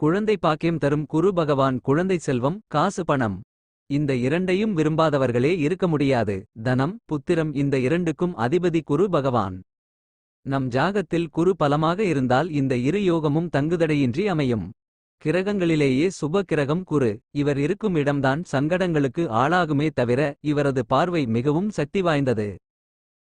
குழந்தை பாக்கியம் தரும் குரு பகவான் குழந்தை செல்வம் காசு பணம். இந்த இரண்டையும் விரும்பாதவர்களே இருக்க முடியாது. தனம் புத்திரம் இந்த இரண்டுக்கும் அதிபதி குரு பகவான். நம் ஜாகத்தில் குரு பலமாக இருந்தால் இந்த இரு யோகமும் தங்குதடையின்றி அமையும். கிரகங்களிலேயே சுப கிரகம் குரு. இவர் இருக்கும் இடம்தான் சங்கடங்களுக்கு ஆளாகுமே தவிர இவரது பார்வை மிகவும் சக்தி வாய்ந்தது.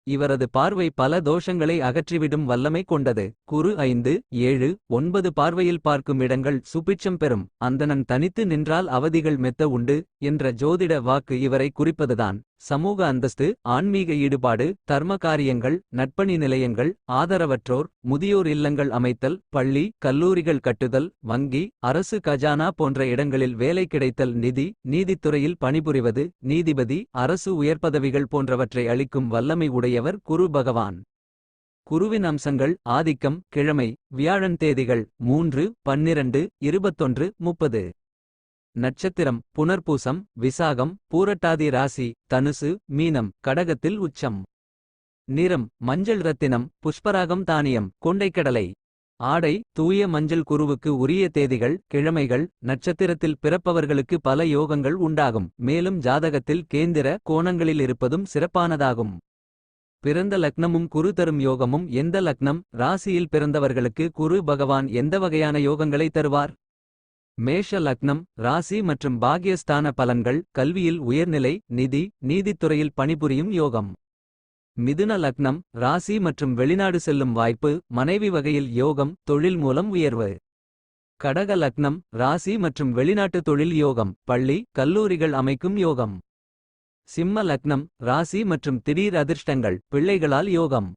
இவரது பார்வை பல தோஷங்களை அகற்றிவிடும் வல்லமை கொண்டது. குறு ஐந்து ஏழு ஒன்பது பார்வையில் பார்க்கும் இடங்கள் சுபிட்சம் பெறும். அந்தணன் தனித்து நின்றால் அவதிகள் மெத்த உண்டு. என்ற ஜோதிட வாக்கு இவரை குறிப்பதுதான். சமூக அந்தஸ்து ஆன்மீக ஈடுபாடு தர்ம காரியங்கள் நட்பணி நிலையங்கள் ஆதரவற்றோர் முதியோர் இல்லங்கள் அமைத்தல் பள்ளி கல்லூரிகள் கட்டுதல் வங்கி அரசு கஜானா போன்ற இடங்களில் வேலை கிடைத்தல் நிதி நீதித்துறையில் பணிபுரிவது நீதிபதி அரசு உயர்பதவிகள் போன்றவற்றை அளிக்கும் வல்லமை உடையவர் குரு பகவான். குருவின் அம்சங்கள் ஆதிக்கம் கிழமை வியாழன் தேதிகள் மூன்று பன்னிரண்டு இருபத்தொன்று முப்பது. நட்சத்திரம் புனர்பூசம் விசாகம் பூரட்டாதி ராசி தனுசு மீனம் கடகத்தில் உச்சம். நிறம் மஞ்சள் ரத்தினம் புஷ்பராகம் தானியம் கொண்டைக்கடலை. ஆடை தூய மஞ்சள் குருவுக்கு உரிய தேதிகள் கிழமைகள் நட்சத்திரத்தில் பிறப்பவர்களுக்கு பல யோகங்கள் உண்டாகும். மேலும் ஜாதகத்தில் கேந்திர கோணங்களில் இருப்பதும் சிறப்பானதாகும். பிறந்த லக்னமும் குரு தரும் யோகமும் எந்த லக்னம்? ராசியில் பிறந்தவர்களுக்கு குரு பகவான் எந்த வகையான யோகங்களை தருவார்? மேஷ லக்னம் ராசி மற்றும் பாகியஸ்தான பலன்கள் கல்வியில் உயர்நிலை நிதி நீதித்துறையில் பணிபுரியும் யோகம். மிதுன லக்னம் ராசி மற்றும் வெளிநாடு செல்லும் வாய்ப்பு மனைவி வகையில் யோகம் தொழில் மூலம் உயர்வு. கடக லக்னம் ராசி மற்றும் வெளிநாட்டு தொழில் யோகம் பள்ளி கல்லூரிகள் அமைக்கும் யோகம். சிம்ம லக்னம் ராசி மற்றும் திடீர் அதிர்ஷ்டங்கள் பிள்ளைகளால் யோகம்.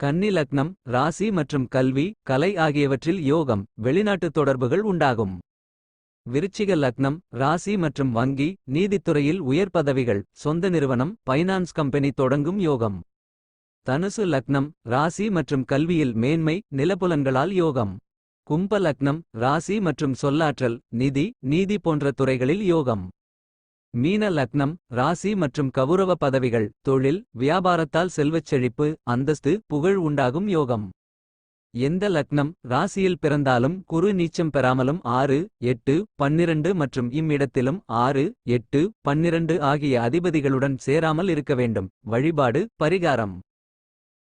கன்னி லக்னம் ராசி மற்றும் கல்வி கலை ஆகியவற்றில் யோகம் வெளிநாட்டு தொடர்புகள் உண்டாகும். விருச்சிக லக்னம் ராசி மற்றும் வங்கி நீதித்துறையில் உயர் பதவிகள் சொந்த நிறுவனம் பைனான்ஸ் கம்பெனி தொடங்கும் யோகம். தனுசு லக்னம் ராசி மற்றும் கல்வியில் மேன்மை நிலப்புலன்களால் யோகம். கும்ப லக்னம் ராசி மற்றும் சொல்லாற்றல் நிதி நீதி போன்ற துறைகளில் யோகம். மீன லக்னம் ராசி மற்றும் கவுரவ பதவிகள் தொழில் வியாபாரத்தால் செல்வச் செழிப்பு அந்தஸ்து புகழ் உண்டாகும் யோகம். எந்த லக்னம் ராசியில் பிறந்தாலும் குரு நீச்சம் பெறாமலும் ஆறு எட்டு பன்னிரண்டு மற்றும் இம்மிடத்திலும் ஆறு எட்டு பன்னிரண்டு ஆகிய அதிபதிகளுடன் சேராமல் இருக்க வேண்டும். வழிபாடு பரிகாரம்.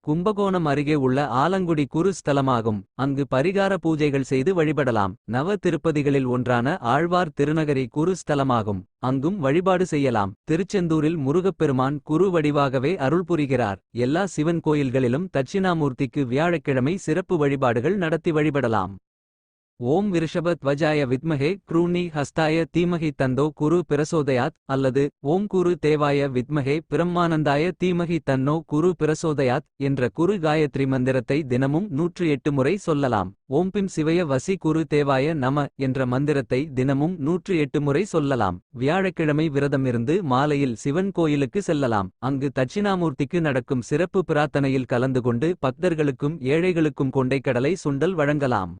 கும்பகோணம் அருகே உள்ள ஆலங்குடி குரு ஸ்தலமாகும். அங்கு பரிகார பூஜைகள் செய்து வழிபடலாம். நவ திருப்பதிகளில் ஒன்றான ஆழ்வார் திருநகரி குரு ஸ்தலமாகும். அங்கும் வழிபாடு செய்யலாம். திருச்செந்தூரில் முருகப்பெருமான் குரு வடிவாகவே அருள் புரிகிறார். எல்லா சிவன் கோயில்களிலும் தட்சிணாமூர்த்திக்கு வியாழக்கிழமை சிறப்பு வழிபாடுகள் நடத்தி வழிபடலாம். ஓம் விருஷப த்வஜாய வித்மஹே க்ரூணி ஹஸ்தாய தீமகி தந்தோ குரு பிரசோதயாத் அல்லது ஓம் குரு தேவாய வித்மஹே பிரம்மானந்தாய தீமகி தன்னோ குரு பிரசோதயாத் என்ற குரு காயத்ரி மந்திரத்தை தினமும் நூற்று எட்டு முறை சொல்லலாம். ஓம் பிம் சிவய வசி குரு தேவாய நம என்ற மந்திரத்தை தினமும் நூற்று எட்டு முறை சொல்லலாம். வியாழக்கிழமை விரதமிருந்து மாலையில் சிவன் கோயிலுக்கு செல்லலாம். அங்கு தட்சிணாமூர்த்திக்கு நடக்கும் சிறப்பு பிரார்த்தனையில் கலந்து கொண்டு பக்தர்களுக்கும் ஏழைகளுக்கும் கொண்டைக்கடலை சுண்டல் வழங்கலாம்.